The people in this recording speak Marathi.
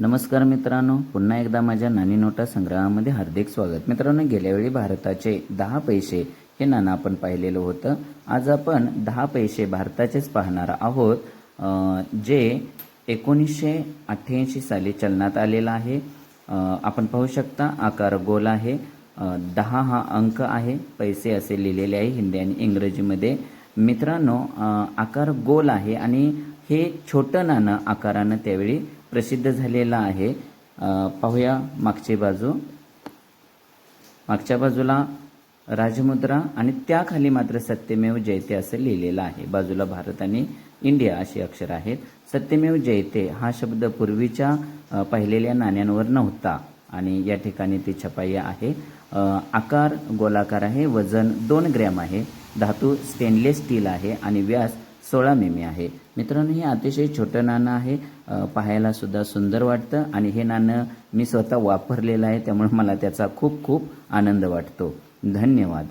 नमस्कार मित्रांनो पुन्हा एकदा माझ्या नाणी नोटा संग्रहामध्ये हार्दिक स्वागत. मित्रांनो गेल्या वेळी भारताचे दहा पैसे हे नाणं आपण पाहिलेलं होतं. आज आपण दहा पैसे भारताचेच पाहणार आहोत जे एकोणीसशे अठ्ठ्याऐंशी साली चलनात आलेलं आहे. आपण पाहू शकता आकार गोल आहे. दहा हा अंक आहे. पैसे असे लिहिलेले आहे हिंदी आणि इंग्रजीमध्ये. मित्रांनो आकार गोल आहे आणि हे छोटं नाणं आकारानं त्यावेळी प्रसिद्ध झालेलं आहे. पाहूया मागची बाजू. मागच्या बाजूला राजमुद्रा आणि त्याखाली मात्र सत्यमेव जयते असं लिहिलेलं आहे. बाजूला भारत आणि इंडिया अशी अक्षर आहेत. सत्यमेव जयते हा शब्द पूर्वीच्या पाहिलेल्या नाण्यांवर नव्हता आणि या ठिकाणी ती छपाई आहे. आकार गोलाकार आहे. वजन दोन ग्रॅम आहे. धातू स्टेनलेस स्टील आहे आणि व्यास सोळा मिमी आहे. मित्रांनो हे अतिशय छोटं नाणं आहे. पाहायला सुद्धा सुंदर वाटतं आणि हे नाणं मी स्वतः वापरलेलं आहे त्यामुळे मला त्याचा खूप खूप आनंद वाटतो. धन्यवाद.